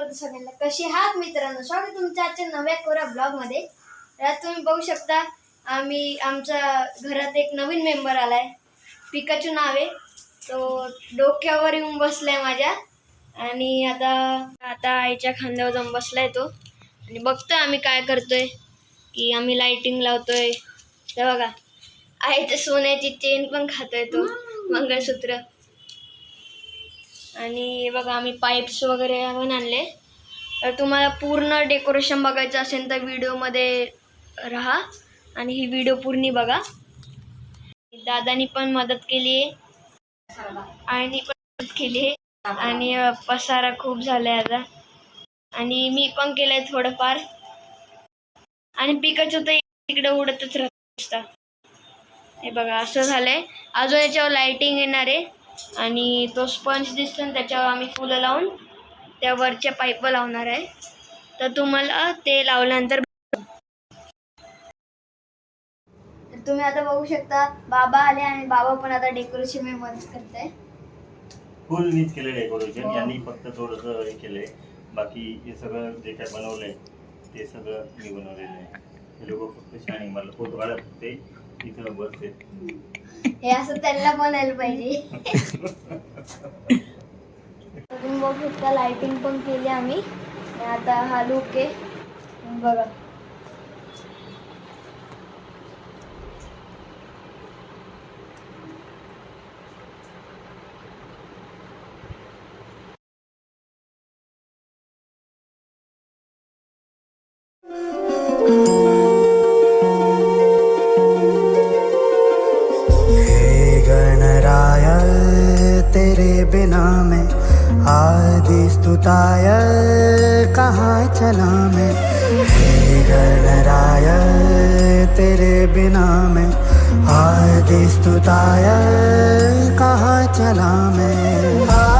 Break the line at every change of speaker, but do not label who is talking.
समर्थ सगळ्यांना कशी आहात मित्रांनो. स्वागत तुमच्या आजच्या नव्या कोऱ्या ब्लॉगमध्ये. यात तुम्ही बघू शकता आम्ही आमच्या घरात एक नवीन मेंबर आलाय. पिकाचू नाव आहे. तो डोक्यावर येऊन बसलाय माझ्या. आणि आता आता आईच्या खांद्यावर जाऊन बसलाय तो. आणि बघतोय आम्ही काय करतोय. की आम्ही लाइटिंग लावतोय. तर बघा. आईच्या सोन्याची चेन पण खातोय तो. मंगळसूत्र. आणि बघा आम्ही पाईप्स वगैरे पण आणले. तर तुम्हाला पूर्ण डेकोरेशन बघायचं असेल तर व्हिडिओमध्ये राहा आणि ही व्हिडिओ पूर्ण बघा. दादानी पण मदत केली. आहे आईनी पण मदत केली. आहे आणि पसारा खूप झालाय आता. आणि मी पण केलंय थोडंफार. आणि पिकाचं तर इकडे उडतच राहत हे बघा असं झालंय. अजून याच्यावर लाइटिंग येणार आहे. आणि तो स्पंज दिसतो ना त्याच्यावर आम्ही फुलं लावून त्या वरच्या पाईप लावणार आहे. तर तुम्हाला ते लावल्यानंतर तर तुम्ही आता बघू शकता बाबा आले आणि बाबा पण आता डेकोरेशन मी मदत करताय.
फुल मीच केलं डेकोरेशन. यांनी फक्त थोडस हे केलंय. बाकी हे सगळं जे काय बनवलंय ते सगळं मी बनवलेलं आहे. हे लोक फक्त शाणी मला फोटो काढत होते. बसते.
हे असं त्यांना पण पाहिजे. अजून बघ इतका लाइटिंग पण केली आम्ही. आता हा लुक आहे. बघा.
हे आदि स्तुताय कहाँ चला मैं? हे गणराय तेरे बिना मैं। आदि स्तुताय कहाँ चला मैं?